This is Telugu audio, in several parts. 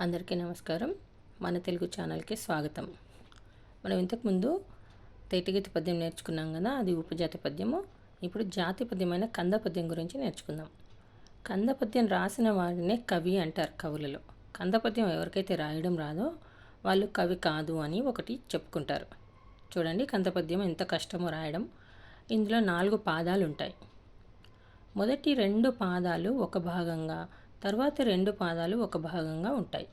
అందరికీ నమస్కారం. మన తెలుగు ఛానల్కి స్వాగతం. మనం ఇంతకుముందు తేటిగతి పద్యం నేర్చుకున్నాం కదా అది ఉపజాతి పద్యము. ఇప్పుడు జాతి పద్యమైన కంద పద్యం గురించి నేర్చుకుందాం. కంద పద్యం రాసిన వారినే కవి అంటారు కవులలో. కంద పద్యం ఎవరికైతే రాయడం రాదో వాళ్ళు కవి కాదు అని ఒకటి చెప్పుకుంటారు. చూడండి కంద పద్యం ఎంత కష్టమో రాయడం. ఇందులో నాలుగు పాదాలు ఉంటాయి మొదటి రెండు పాదాలు ఒక భాగంగా తర్వాత రెండు పాదాలు ఒక భాగంగా ఉంటాయి.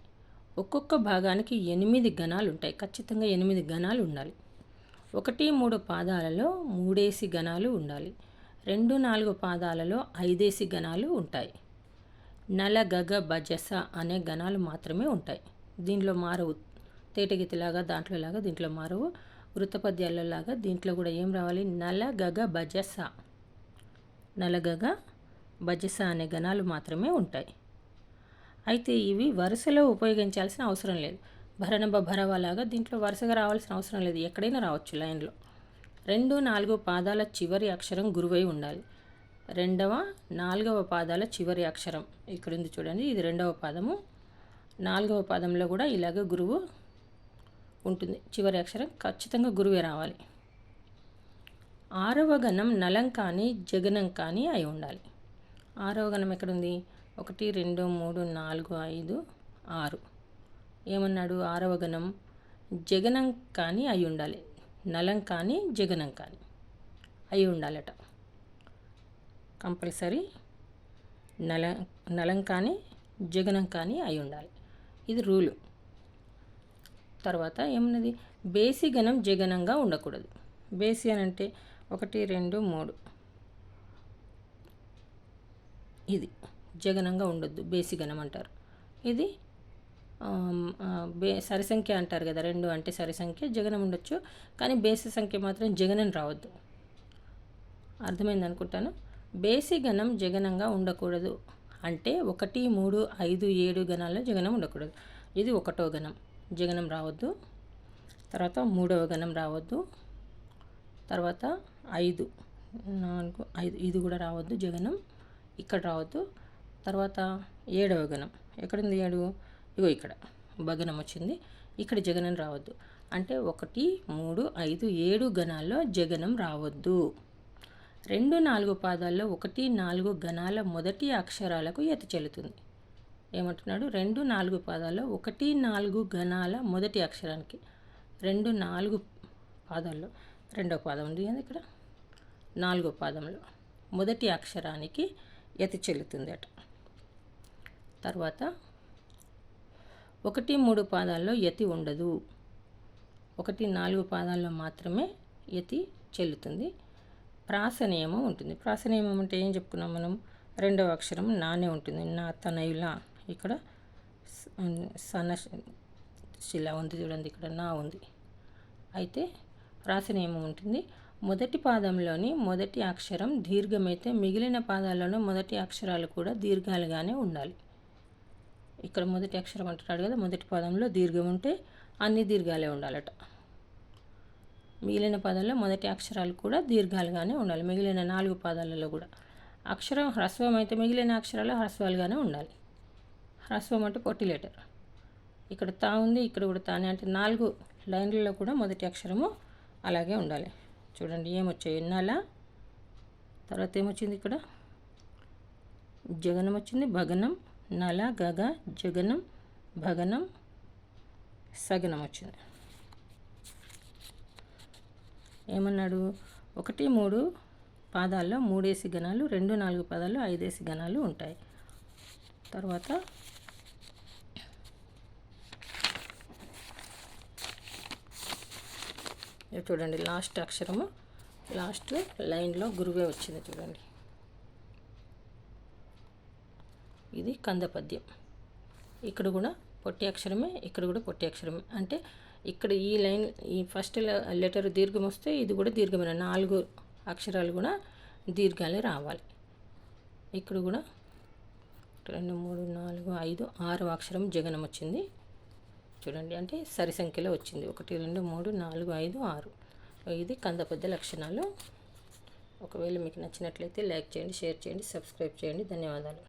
ఒక్కొక్క భాగానికి ఎనిమిది గణాలు ఉంటాయి. ఖచ్చితంగా ఎనిమిది గణాలు ఉండాలి. ఒకటి మూడు పాదాలలో మూడేసి గణాలు ఉండాలి. రెండు నాలుగు పాదాలలో ఐదేసి గణాలు ఉంటాయి. నల గగ బజస అనే గణాలు మాత్రమే ఉంటాయి. దీంట్లో మారవు. తేటగితిలాగా దాంట్లోలాగా దీంట్లో మారవు. వృత్తపద్యాలలాగా దీంట్లో కూడా ఏం రావాలి? నల గగ బజస నలగగ బజస అనే గణాలు మాత్రమే ఉంటాయి. అయితే ఇవి వరుసలో ఉపయోగించాల్సిన అవసరం లేదు. భరణబ భరవలాగా దీంట్లో వరుసగా రావాల్సిన అవసరం లేదు. ఎక్కడైనా రావచ్చు లైన్లో. రెండు నాలుగు పాదాల చివరి అక్షరం గురువై ఉండాలి. రెండవ నాలుగవ పాదాల చివరి అక్షరం. ఇక్కడ ఉంది చూడండి ఇది రెండవ పాదము. నాలుగవ పాదంలో కూడా ఇలాగ గురువు ఉంటుంది. చివరి అక్షరం ఖచ్చితంగా గురువే రావాలి. ఆరవ గణం నలం కానీ జగనం కానీ అయి ఉండాలి. ఆరవ గణం ఎక్కడుంది ఒకటి రెండు మూడు నాలుగు ఐదు ఆరు. ఏమన్నాడు? ఆరవ గణం జగనం కానీ అయి ఉండాలి. నలం కానీ జగనం కానీ అయి ఉండాలట. కంపల్సరీ నల నలం కానీ జగనం కానీ అయి ఉండాలి. ఇది రూలు. తర్వాత ఏమన్నది? బేసి గణం జగనంగా ఉండకూడదు. బేసి అని అంటే ఒకటి రెండు మూడు. ఇది. జగనంగా ఉండొద్దు బేసి అంటారు. ఇది బే సరిసంఖ్య అంటారు కదా రెండు అంటే సరిసంఖ్య జగనం ఉండొచ్చు కానీ బేసి సంఖ్య మాత్రం జగనం రావద్దు. అర్థమైంది అనుకుంటాను బేసి గణం జగనంగా ఉండకూడదు అంటే ఒకటి మూడు ఐదు ఏడు గణాల్లో జగనం ఉండకూడదు. ఇది ఒకటో గణం జగనం రావద్దు. తర్వాత మూడవ గణం రావద్దు. తర్వాత ఐదు నాలుగు ఐదు ఇది కూడా రావద్దు జగనం ఇక్కడ రావద్దు. తర్వాత ఏడవ గణం. ఎక్కడుంది ఏడు? ఇగో ఇక్కడ. భగనం వచ్చింది. ఇక్కడ జగనం రావద్దు. అంటే ఒకటి మూడు ఐదు ఏడు గణాల్లో జగనం రావద్దు. రెండు నాలుగు పాదాల్లో ఒకటి నాలుగు గణాల మొదటి అక్షరాలకు ఎత చెల్లుతుంది. ఏమంటున్నాడు? రెండు నాలుగు పాదాల్లో ఒకటి నాలుగు గణాల మొదటి అక్షరానికి. రెండు నాలుగు పాదాల్లో. రెండవ పాదం ఉంది కదా ఇక్కడ? నాలుగో పాదంలో. మొదటి అక్షరానికి ఎత చెల్లుతుంది అట తర్వాత ఒకటి మూడు పాదాల్లో యతి ఉండదు. ఒకటి నాలుగు పాదాల్లో మాత్రమే యతి చెల్లుతుంది. ప్రాసనియమం ఉంటుంది. ప్రాసనియమం అంటే ఏం చెప్పుకున్నాం మనం? రెండవ అక్షరం నానే ఉంటుంది. నా తనయుల. ఇక్కడ సన శిల ఉంది చూడండి. ఇక్కడ నా ఉంది. అయితే ప్రాసనియమం ఉంటుంది. మొదటి పాదంలోని మొదటి అక్షరం దీర్ఘమైతే మిగిలిన పాదాల్లోనూ మొదటి అక్షరాలు కూడా దీర్ఘాలుగానే ఉండాలి. ఇక్కడ మొదటి అక్షరం అంటున్నాడు కదా మొదటి పదంలో దీర్ఘం ఉంటే అన్ని దీర్ఘాలే ఉండాలట. మిగిలిన పదాల్లో మొదటి అక్షరాలు కూడా దీర్ఘాలుగానే ఉండాలి మిగిలిన నాలుగు పదాలలో కూడా. అక్షరం హ్రస్వం అయితే మిగిలిన అక్షరాలు హ్రస్వాలుగానే ఉండాలి. హ్రస్వం అంటే పొట్టి లెటర్. ఇక్కడ తా ఉంది ఇక్కడ కూడా తానే అంటే నాలుగు లైన్లలో కూడా మొదటి అక్షరము అలాగే ఉండాలి. చూడండి ఏమొచ్చాయి? నల తర్వాత ఏమొచ్చింది ఇక్కడ? జగనం వచ్చింది భగనం నల గగ జగనం భగనం సగనం వచ్చింది ఏమన్నాడు? ఒకటి మూడు పాదాల్లో మూడేసి గణాలు రెండు నాలుగు పాదాల్లో ఐదేసి గణాలు ఉంటాయి. తర్వాత చూడండి లాస్ట్ అక్షరము లాస్ట్ లైన్లో గురువే వచ్చింది చూడండి. ఇది కంద పద్యం ఇక్కడ కూడా పొట్టి అక్షరమే ఇక్కడ కూడా పొట్టి అక్షరమే. అంటే ఇక్కడ ఈ లైన్ ఈ ఫస్ట్ లెటర్ దీర్ఘం వస్తే ఇది కూడా దీర్ఘమైన? నాలుగు అక్షరాలు కూడా దీర్ఘాలే రావాలి. ఇక్కడ కూడా రెండు మూడు నాలుగు ఐదు ఆరు అక్షరం జగనం వచ్చింది. చూడండి అంటే సరి సంఖ్యలో వచ్చింది. ఒకటి రెండు మూడు నాలుగు ఐదు ఆరు. ఇది కందపద్య లక్షణాలు. ఒకవేళ మీకు నచ్చినట్లయితే లైక్ చేయండి షేర్ చేయండి సబ్స్క్రైబ్ చేయండి. ధన్యవాదాలు.